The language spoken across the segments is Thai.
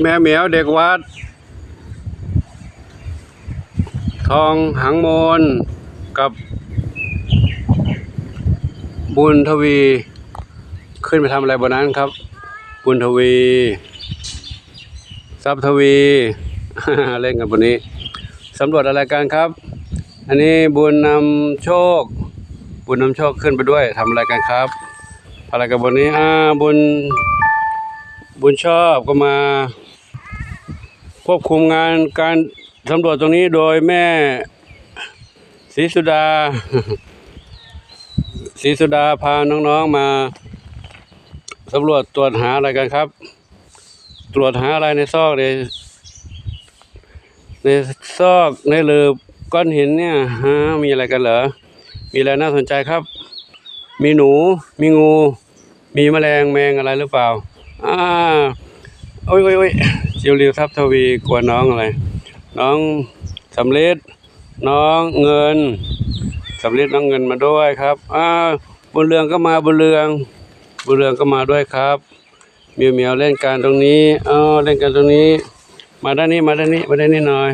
แม่เหมียวเด็กวัด ทองหังโมนกับ บุญทวี ขึ้นไปทำอะไรบนนั้นครับ บุญทวี ทรัพย์ทวี เล่นกันบนนี้สำรวจอะไรกันครับ อันนี้บุญนำโชค บุญนำโชคขึ้นไปด้วยทำอะไรกันครับอะไรกันบนนี้อ่าบุญบุญชอบก็มา ควบคุมงานการสำรวจตรงนี้โดยแม่ศรีสุดาศรีสุดาพาน้องๆมาสำรวจตรวจหาอะไรกันครับ ตรวจหาอะไรในซอกในในซอกในหลืบก้อนหินเนี่ยฮะมีอะไรกันเหรอมีอะไรน่าสนใจครับ มีหนู มีงู มีแมลงแมงอะไรหรือเปล่าอ่าโอ้ยโอ้ยโอ้ย จิวริวทับทวีกลัวน้องอะไร น้องสำเร็จน้องเงินสำเร็จน้องเงินมาด้วยครับอ่าบุญเรืองก็มาบุญเรืองบุญเรืองก็มาด้วยครับเมียวเมียวเล่นการตรงนี้อ๋อเล่นกันตรงนี้ มาด้านนี้มาด้านนี้มาด้านนี้หน่อย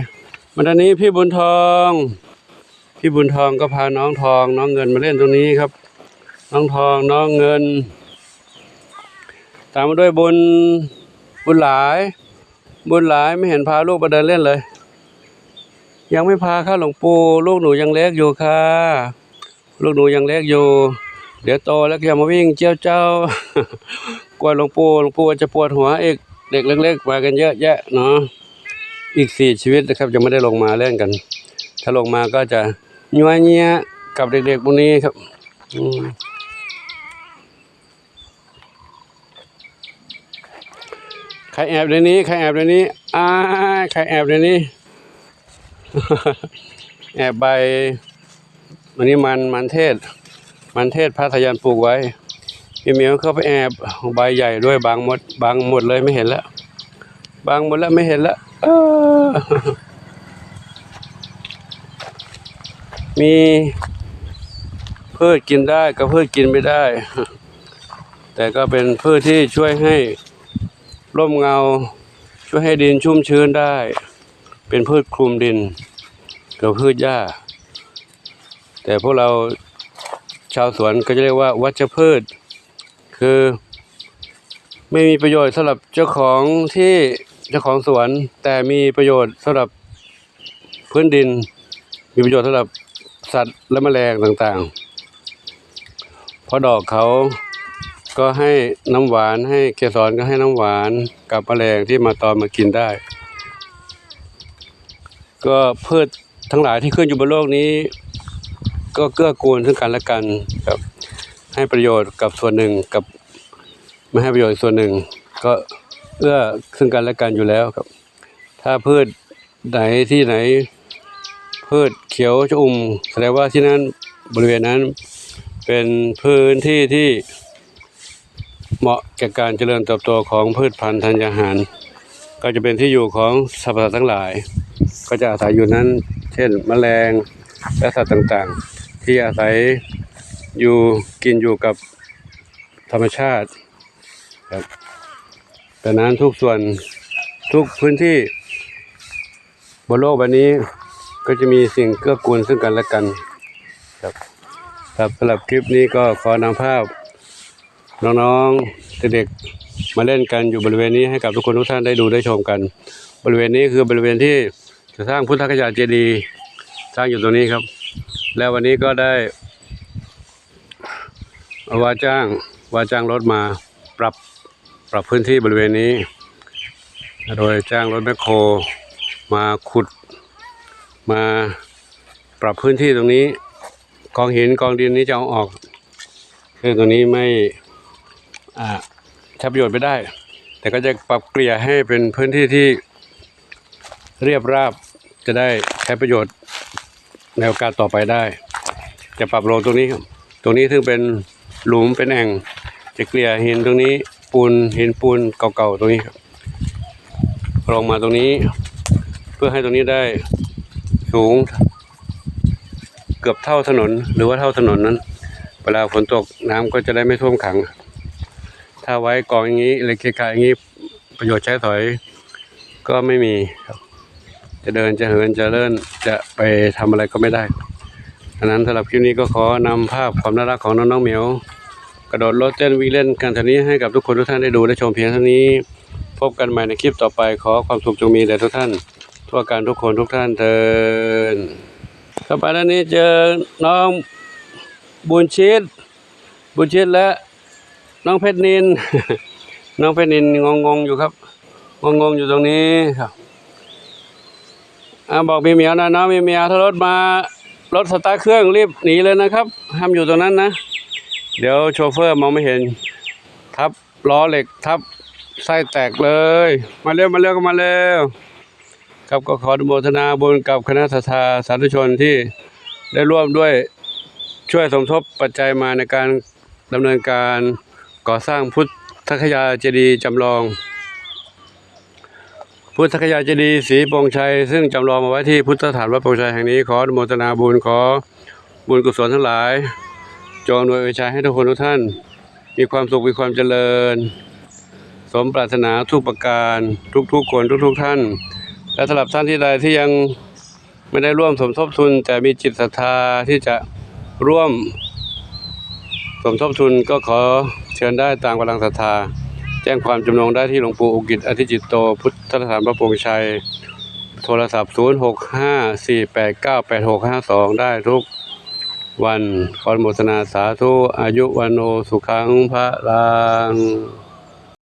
มาด้านนี้พี่บุญทองพี่บุญทองก็พาน้องทอง น้องเงินมาเล่นตรงนี้ครับ น้องทองน้องเงิน ตามมาด้วยบุญบุญหลาย บุญหลายไม่เห็นพาลูกมาเดินเล่นเลย ยังไม่พาข้าหลวงปู่ลูกหนูยังเล็กอยู่ค่ะ ลูกหนูยังเล็กอยู่ เดี๋ยวโตแล้วก็อย่ามาวิ่งเจ้าเจ้ากลัวหลวงปู่หลวงปู่จะปวดหัวอีกเด็กเล็กๆมากันเยอะแยะเนาะอีกสี่ชีวิตนะครับยังไม่ได้ลงมาเล่นกัน ถ้าลงมาก็จะยัวเงี้ยกับเด็กๆพวกนี้ครับอืม ใครแอบในนี้ ใครแอบในนี้อ้าใครแอบในนี้ แอบใบอันนี้มันมันเทศ มันเทศพระทยันปลูกไว้พี่เหมียวเข้าไปแอบใบใหญ่ด้วยบางหมดบางหมดเลยไม่เห็นแล้วบางหมดแล้วไม่เห็นแล้วมีพืชกินได้กับพืชกินไม่ได้ แต่ก็เป็นพืชที่ช่วยให้ ร่มเงา ช่วยให้ดินชุ่มชื้นได้ เป็นพืชคลุมดินกับพืชหญ้า แต่พวกเราชาวสวนก็จะเรียกว่าวัชพืช คือ ไม่มีประโยชน์สำหรับเจ้าของที่เจ้าของสวน แต่มีประโยชน์สำหรับพื้นดิน มีประโยชน์สำหรับสัตว์และแมลงต่างๆเพราะดอกเขา ก็ให้น้ำหวานให้เกสรก็ให้น้ำหวานกับแมลงที่มาตอมมากินได้ ก็พืชทั้งหลายที่ขึ้นอยู่บนโลกนี้ ก็เกื้อกูลซึ่งกันและกันครับ ให้ประโยชน์กับส่วนหนึ่งกับไม่ให้ประโยชน์ส่วนหนึ่ง ก็เอื้อซึ่งกันและกันอยู่แล้วครับ ถ้าพืชไหนที่ไหน พืชเขียวชอุ่มแสดงว่าที่นั้นบริเวณนั้นเป็นพื้นที่ที่ เหมาะแก่การเจริญเติบโตของพืชพันธุ์ธัญญาหาร ก็จะเป็นที่อยู่ของสรรพสัตว์ทั้งหลาย ก็จะอาศัยอยู่นั้น เช่นแมลงและสัตว์ต่างๆ ที่อาศัยอยู่กินอยู่กับธรรมชาติครับดังนั้นทุกส่วนทุกพื้นที่บนโลกใบนี้ก็จะมีสิ่งเกื้อกูลซึ่งกันและกันครับสำหรับคลิปนี้ก็ขอนำภาพ น้องๆเด็กๆมาเล่นกันอยู่บริเวณนี้ให้กับทุกคนทุกท่านได้ดูได้ชมกัน บริเวณนี้คือบริเวณที่จะสร้างพุทธคยาเจดีย์สร้างอยู่ตรงนี้ครับ แล้ววันนี้ก็ได้ว่าจ้างว่าจ้างรถมาปรับปรับพื้นที่บริเวณนี้ โดยจ้างรถแมคโครมาขุดมาปรับพื้นที่ตรงนี้กองหินกองดินนี้จะเอาออกคือตรงนี้ไม่ ใช้ประโยชน์ไม่ได้ แต่ก็จะปรับเกลี่ยให้เป็นพื้นที่ที่เรียบราบจะได้ใช้ประโยชน์ในโอกาสต่อไปได้ จะปรับลงตรงนี้ครับตรงนี้ซึ่งเป็นหลุมเป็นแอ่งจะเกลี่ยหินตรงนี้ปูนหินปูนเก่าๆตรงนี้ครับลงมาตรงนี้ เพื่อให้ตรงนี้ได้สูง เกือบเท่าถนนหรือว่าเท่าถนนนั้น เวลาฝนตกน้ำก็จะได้ไม่ท่วมขัง ถ้าไว้กองอย่างนี้เลยเกะกะอย่างนี้ประโยชน์ใช้สอยก็ไม่มีครับ จะเดินจะเหินจะเลื่อนจะไปทำอะไรก็ไม่ได้ดังนั้นสำหรับคลิปนี้ก็ขอนำภาพความน่ารักของน้องๆเหมียวกระโดดรถเต้นวิ่งเล่นกันเท่านี้ให้กับทุกคนทุกท่านได้ดูได้ชมเพียงเท่านี้พบกันใหม่ในคลิปต่อไปขอความสุขจงมีแด่ทุกท่าน ทั่วการทุกคนทุกท่านเทินต่อไปด้านนี้เจอน้องบุญชิตบุญชิตและ น้องเพชรนิน น้องเพชรนินงงงอยู่ครับงงงอยู่ตรงนี้ครับอ่าบอกมีเหมียวนะน้องมีเหมียวถ้ารถมารถสตาร์เครื่องรีบหนีเลยนะครับห้ามอยู่ตรงนั้นนะ เดี๋ยวโชเฟอร์มองไม่เห็น ทับล้อเหล็กทับไส้แตกเลย มาเร็วมาเร็วก็มาเร็วครับก็ขออนุโมทนาบุญกับคณะทาสาธุชนที่ได้ร่วมด้วยช่วยสมทบปัจจัยมาในการดำเนินการ ก่อสร้างพุทธคยาเจดีย์จำลอง พุทธคยาเจดีย์ศรีปงชัย ซึ่งจำลองมาไว้ที่พุทธสถานวัดปงชัยแห่งนี้ขออนุโมทนาบุญขอบุญกุศลทั้งหลาย จงอำนวยอวยชัยให้ทุกคนทุกท่าน มีความสุขมีความเจริญ สมปรารถนาทุกประการทุกๆคนทุกๆท่าน และสำหรับท่านที่ใดที่ยังไม่ได้ร่วมสมทบทุน แต่มีจิตศรัทธาที่จะร่วมสมทบทุนก็ขอ ชิญได้ตามกำลังศรัทธา แจ้งความจำนงได้ที่หลวงปู่อุกิจอธิจิตโต พุทธสถานพระปงชัย โทรศัพท์ 0654898652 ได้ทุกวันขอโมทนาสาธุอายุวันโนสุขังพระลัง